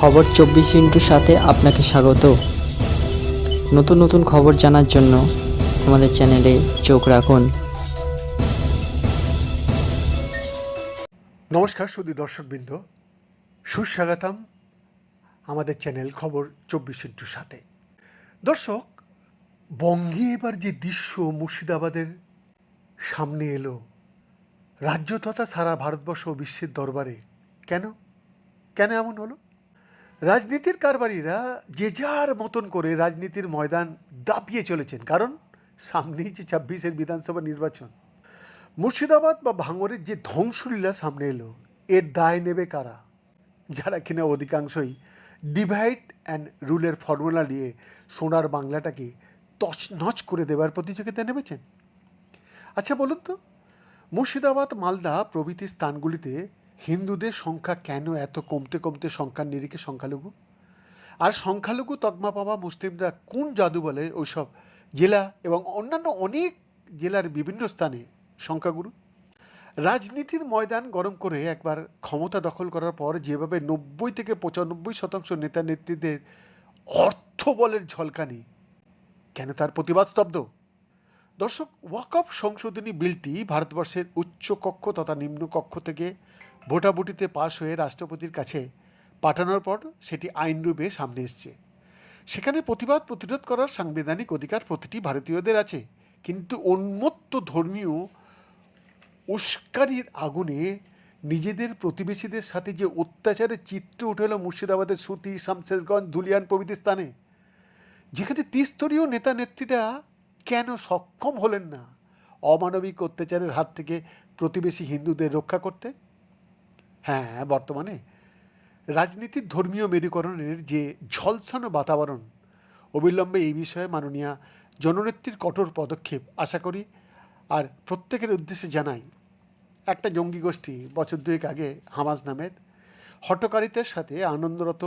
খবর চব্বিশ ইন্টুর সাথে আপনাকে স্বাগত। নতুন নতুন খবর জানার জন্য আমাদের চ্যানেলে চোখ রাখুন। নমস্কার সুদী দর্শকবৃন্দ। সুস্বাগতম আমাদের চ্যানেল খবর চব্বিশ ইন্টুর সাথে। দর্শক, বঙ্গে এবার যে দৃশ্য মুর্শিদাবাদের সামনে এলো, রাজ্য তথা সারা ভারতবর্ষ ও বিশ্বের দরবারে কেন? কেন এমন হলো? রাজনীতির কারবারিরা যে যার মতন করে রাজনীতির ময়দান দাপিয়ে চলেছেন। কারণ সামনেই যে ছাব্বিশের বিধানসভা নির্বাচন, মুর্শিদাবাদ বা ভাঙরের যে ধ্বংসলীলা সামনে এলো, এর দায় নেবে কারা? যারা কিনা অধিকাংশই ডিভাইড অ্যান্ড রুলের ফর্মুলা নিয়ে সোনার বাংলাটাকে তছনছ করে দেওয়ার প্রতিযোগিতা নেমেছেন। আচ্ছা বলুন তো, মুর্শিদাবাদ, মালদা প্রভৃতি স্থানগুলিতে হিন্দুদের সংখ্যা কেন এত কমতে কমতে সংখ্যার নিরিখে সংখ্যালঘু? আর সংখ্যালঘু তকমা পাওয়া মুসলিমরা কোন জাদু বলে ওইসব জেলা এবং অন্যান্য অনেক জেলার বিভিন্ন স্থানে সংখ্যাগুরু? রাজনীতির ময়দান গরম করে একবার ক্ষমতা দখল করার পর যেভাবে নব্বই থেকে পঁচানব্বই শতাংশ নেতা নেত্রীদের অর্থ বলের ঝলকানি, কেন তার প্রতিবাদ স্তব্ধ? দর্শক, ওয়াকফ সংশোধনী বিলটি ভারতবর্ষের উচ্চ কক্ষ তথা নিম্ন কক্ষ থেকে ভোটাভুটিতে পাশ হয়ে রাষ্ট্রপতির কাছে পাঠানোর পর সেটি আইনরূপে সামনে এসছে। সেখানে প্রতিবাদ প্রতিরোধ করার সাংবিধানিক অধিকার প্রতিটি ভারতীয়দের আছে। কিন্তু উন্মত্ত ধর্মীয় উস্কারির আগুনে নিজেদের প্রতিবেশীদের সাথে যে অত্যাচারের চিত্র উঠে এলো মুর্শিদাবাদের সুতি শামশেরগঞ্জ ধুলিয়ান প্রভৃতি স্থানে, যেখানে ত্রিস্তরীয় নেতা নেত্রীরা কেন সক্ষম হলেন না? অমানবিক অত্যাচারের হাত থেকে প্রতিবেশী হিন্দুদের রক্ষা করতে হ্যাঁ বর্তমানে রাজনীতির ধর্মীয় মেরুকরণের যে ঝলসানো বাতাবরণ, অবিলম্বে এই বিষয়ে মাননীয় জননেত্রীর কঠোর পদক্ষেপ আশা করি আর প্রত্যেকের উদ্দেশ্যে জানাই, একটা জঙ্গি গোষ্ঠী বছর দুয়েক আগে হামাজ নামের হটকারিতার সাথে আনন্দরত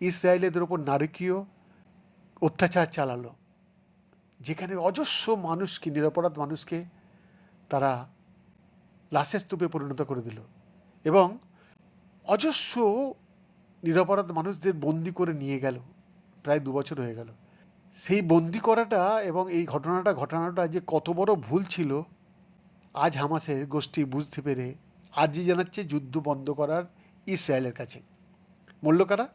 ইসরায়েলেদের ওপর নারকীয় অত্যাচার চালালো, যেখানে অজস্র মানুষকে, নিরপরাধ মানুষকে তারা লাশের স্তূপে পরিণত করে দিল এবং অজস্র নিরপরাধ মানুষদের বন্দি করে নিয়ে গেল। প্রায় দু বছর হয়ে গেল। সেই বন্দি করাটা এবং এই ঘটনাটা ঘটনাটা যে কত বড় ভুল ছিল, আজ হামাসের গোষ্ঠী বুঝতে পেরে আর্জি জানাচ্ছে যুদ্ধ বন্ধ করার ইসরায়েলের কাছে। মূল্য কারা?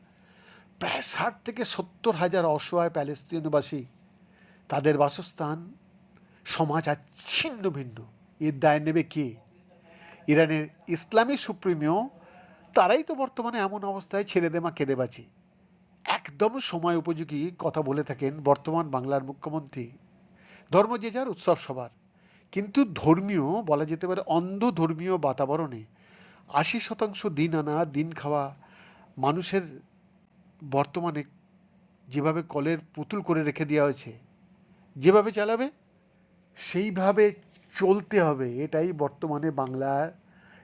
প্রায় ষাট থেকে সত্তর হাজার অসহায় প্যালেস্তিনবাসী তাদের বাসস্থান সমাজ আজ ছিন্ন ভিন্ন। এর দায় নেবে কে? ইরানের ইসলামী সুপ্রিমিও তারাই তো বর্তমানে এমন অবস্থায় ছেড়ে দেমা কেঁদে বাঁচি। একদম সময় উপযোগী কথা বলে থাকেন বর্তমান বাংলার মুখ্যমন্ত্রী। ধর্ম যে যার, উৎসব সবার। কিন্তু ধর্মীয়, বলা যেতে পারে অন্ধ ধর্মীয় বাতাবরণে আশি শতাংশ দিন আনা, দিন খাওয়া মানুষের বর্তমানে যেভাবে কলের পুতুল করে রেখে দেওয়া হয়েছে, যেভাবে চালাবে, সেইভাবে চলতে হবে। এটাই বর্তমানে বাংলার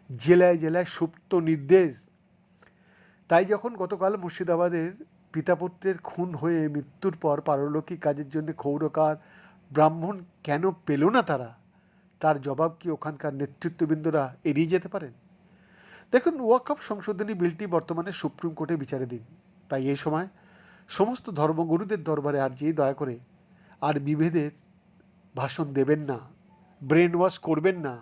জেলায় জেলায় সুপ্ত নির্দেশ। তাই যখন গতকাল মুর্শিদাবাদের পিতাপুত্রের খুন হয়ে মৃত্যুর পর পারলৌকিক কাজের জন্য ক্ষৌরকার ব্রাহ্মণ কেন পেল না তারা? তার জবাব কি ওখানকার নেতৃত্ববৃন্দরা এড়িয়ে যেতে পারেন? দেখুন, ওয়াকফ সংশোধনী বিলটি বর্তমানে সুপ্রিম কোর্টে বিচারে দিন তাই এই সময় সমস্ত ধর্মগুরুদের দরবারে আর যেই দয়া করে আর বিভেদের ভাষণ দেবেন না ব্রেন ওয়াশ করবেন না,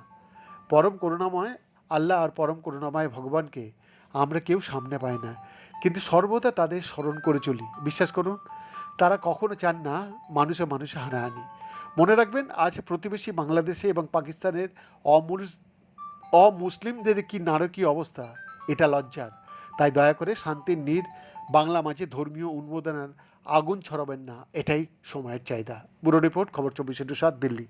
পরম করুণাময় আল্লাহ আর পরম করুণাময় ভগবানকে আমরা কেউ সামনে পাই না। কিন্তু সর্বদা তাদের স্মরণ করে চলি। বিশ্বাস করুন, তারা কখনো চান না মানুষে মানুষে হানাহানি মনে রাখবেন, আজ প্রতিবেশী বাংলাদেশে এবং পাকিস্তানের অমুস, অমুসলিমদের কি নারকীয় অবস্থা, এটা লজ্জার। তাই দয়া করে শান্তির নীর বাংলা মাঝে ধর্মীয় উন্মোদনার আগুন ছড়াবেন না, এটাই সময়ের চাহিদা। ব্যুরো রিপোর্ট, খবর চব্বিশ সাত, দিল্লি।